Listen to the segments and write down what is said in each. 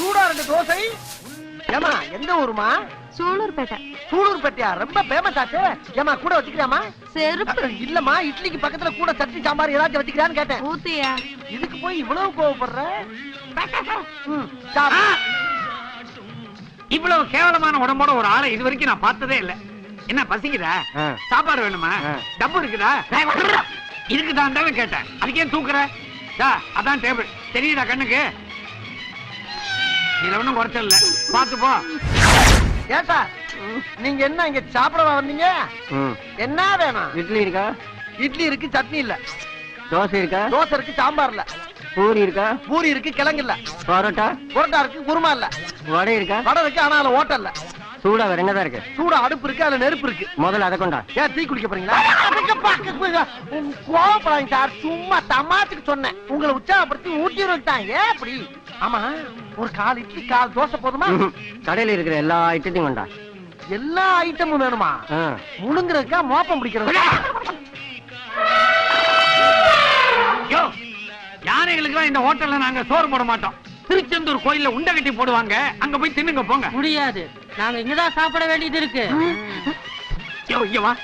சூடா ரெண்டு தோசை. ஏமா எந்த ஊருமா சூலூர்பேட்டை சூலூர்பேட்டையா ரொம்ப ஃபேமஸ் ஆச்சு. ஏமா கூட வச்சுக்கிறியாமா செருப்பு. இல்லம்மா இட்லிக்கு பக்கத்துல கூட சட்னி சாம்பார் ஏதாச்சும் வச்சுக்கிறான்னு கேட்டேன். ஊத்தியா? இதுக்கு போய் இவ்வளவு கோவப்படுற? ம், சாப்பிடு. இவ்வளவு கேவலமான உடம்போட ஒரு ஆளை இது வரைக்கும் நான் பார்த்ததே இல்ல. என்ன பசிக்குதா? ஆ. சாப்பாடு வேணுமா? ஆ. டப்பு இருக்குதா? இதுக்கு தான் தானே கேட்டேன். அதுக்கு ஏன் தூக்குற? டா, அதான் டேபிள் தெரியுதா கண்ணுக்கு? இதுல ஒண்ணும் குறைச்சல் இல்ல பாத்து போ சார்? நீங்க என்ன இங்க சாப்பிடவா வந்தீங்க? என்ன வேணும்? இட்லி இருக்கா? இட்லி இருக்கு சட்னி இல்ல. தோசை இருக்கா? தோசை இருக்கு சாம்பார் இல்ல. பூரி இருக்கா? பூரி இருக்கு கிழங்கு இல்ல. பரோட்டா? புரோட்டா இருக்கு குருமா இல்ல. வடை இருக்கா? வடை இருக்கு ஆனா அதுல ஓட்டல் இல்ல. சூடா வேற என்னதான் இருக்கு? சூடா அடுப்பு இருக்கு அதுல நெருப்பு இருக்கு. முதல்ல அதை கொண்டா. ஏன் டீ குடிக்க போறீங்களா? கோவப்படாதீங்க சார். சும்மா தமாத்துக்கு சொன்னேன். உங்களை உற்சாகப்படுத்தி ஊட்டி விட்டான் ஏன் அப்படி? ஆமா ஒரு கால் இட்லி கால் தோசை போதுமா. கடையில இருக்கிற எல்லா ஐட்டத்தையும் கொண்டா. எல்லா ஐட்டமும் வேணுமா. முழுங்குறதுக்கா மோப்பம் பிடிக்கிறது. யோ யானைகளுக்கு இந்த ஹோட்டல்ல நாங்க சோறு போட மாட்டோம். திருச்செந்தூர் கோயில்ல உண்டை கட்டி போடுவாங்க. அங்க போய் தின்னுங்க போங்க. முடியாது. நாங்க இங்கதான் சாப்பிட வேண்டியது இருக்கு.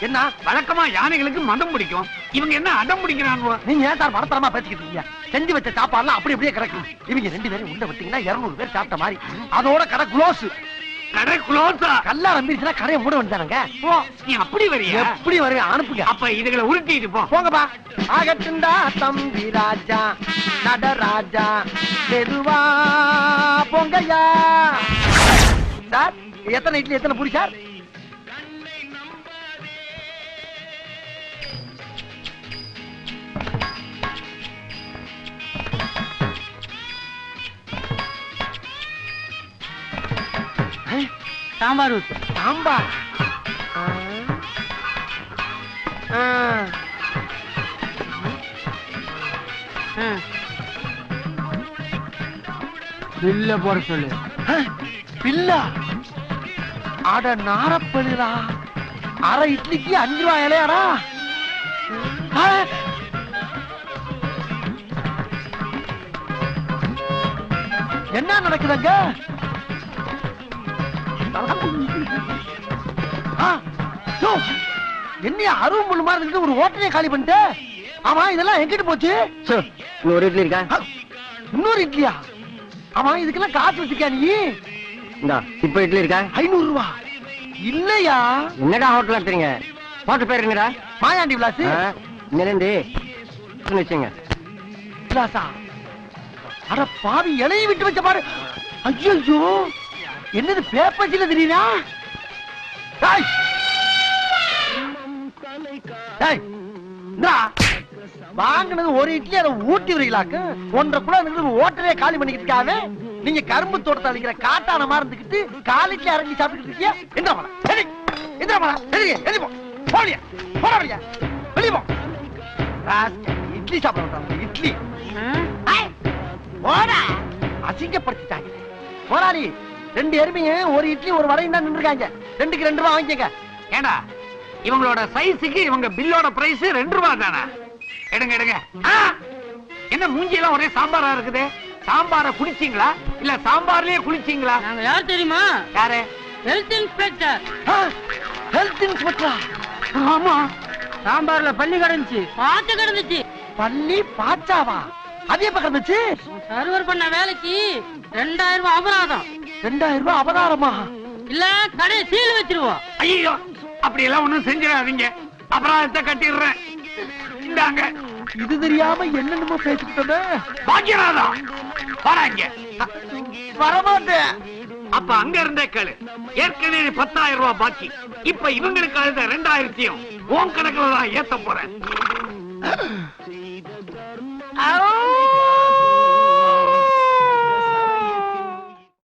என்ன? வழக்கமா யானைகளுக்கு மதம் பிடிக்கும். இவங்க என்ன அடம் பிடிக்கிறாங்க நீங்க ஏன் சார் மடத்தரமா பேசிக்கிட்டு இருக்கீங்க? செஞ்சு வச்ச சாப்பாடுலாம் அப்படி அப்படியே கிடக்கும் இவங்க ரெண்டு பேரும் உள்ள விட்டீங்கன்னா இருநூறு பேர் சாப்பிட்ட மாதிரி. அதோட கடை க்ளோஸ் கடை க்ளோஸா கல்லா நம்பிருச்சுன்னா கடையை மூட வேண்டியதானங்க? போ நீ அப்படி வரியா? எப்படி வருவேன் அனுப்புங்க. அப்ப இதுகளை உருட்டிட்டு போ. போங்கப்பா. ஆகட்டுண்டா தம்பி ராஜா நடராஜா மெதுவா போங்கய்யா. சார் எத்தனை இட்லி எத்தனை பூரி சார்? சாம்பார் ஊத்து. சாம்பார். பில்ல போட சொல்லு. பில்லா? அட நாரப்பழுதா அரை இட்லிக்கு அஞ்சு ரூபாய் இலையாடா? ஆ. என்ன நடக்குதுங்க ஆ, யோ, என்னைய அருவு முள்ளு மாதிரி இருந்துட்டு ஒரு ஹோட்டலே காலி பண்ணிட்டு? ஆமா இதெல்லாம் எங்கிட்டு போச்சு. இன்னொரு இட்லி இருக்கா? இன்னொரு இட்லியா? ஆமா இதுக்கெல்லாம் காசு வச்சிருக்கியா நீ? இந்தா இப்ப இட்லி இருக்கா? ஐநூறு ரூபா இல்லையா? என்னடா ஹோட்டல் நடத்துறீங்க ஹோட்டல் பேர் என்னடா மாயாண்டி விலாஸ் இன்னிலிருந்து வச்சுங்க விலாசா? அட பாவி இலையை விட்டு வச்ச பாரு. ஐயோ என்னது பேப்பர்ஸ்ல தெரியுதா டேய்! டேய்! வாங்குனது ஒரு இட்லி அதை ஊட்டி வரீங்களாக்கு ஒன்றரை கூட இருந்து ஓட்டலே காலி பண்ணிக்கிட்டு நீங்க கரும்பு தோட்டத்தை அழிக்கிற காட்டான மாதிரி இருந்துக்கிட்டு காலிக்கு இறங்கி சாப்பிட்டுட்டு இருக்கீங்க? எந்திர போல சரி. எந்திர போல சரி. எதி போ. போலியா. போட வழியா வெளிய போ. இட்லி சாப்பிட விட்டாங்க இட்லி. போடா. அசிங்கப்படுத்திட்டாங்க. போராளி ரெண்டு எருமைங்க ஒரு இட்லி ஒரு வடையும் தான் நின்றுருக்காங்க ரெண்டுக்கு ரெண்டு ரூபா வாங்கிக்கங்க. ஏண்டா இவங்களோட சைஸுக்கு இவங்க பில்லோட பிரைஸ் ரெண்டு ரூபா தானே? எடுங்க எடுங்க. ஆ! என்ன மூஞ்சி எல்லாம் ஒரே சாம்பாரா இருக்குது? சாம்பார குடிச்சீங்களா இல்ல சாம்பார்லயே குளிச்சீங்களா? நாங்க யார் தெரியுமா? யாரு? ஹெல்த் இன்ஸ்பெக்டர் ஹெல்த் இன்ஸ்பெக்டரா ஆமா. சாம்பார்ல பள்ளி கிடந்துச்சு. பாத்து கிடந்துச்சு. பள்ளி பாச்சாவா? அது எப்ப கிடந்துச்சு? சர்வர் பண்ண வேலைக்கு ரெண்டாயிரம் ரூபாய் அபராதம். ரெண்டாயிரம் ரூபாய் அபதாரமா இல்ல கடையை சீல் வச்சிருவோம் ஐயோ அப்படி எல்லாம் ஒண்ணும் செஞ்சிடாதீங்க. அபராதத்தை கட்டிடுறேன். இந்தாங்க. இது தெரியாம என்னென்னமோ பேசிக்கிட்டோமே. பாக்கியநாதா போறாங்க வரமாட்டேன். அப்ப அங்க இருந்தே கேளு. ஏற்கனவே பத்தாயிரம் ரூபாய் பாக்கி. இப்ப இவங்களுக்கு அழுத ரெண்டாயிரத்தையும் உன் கணக்குல தான் ஏத்த போறேன்.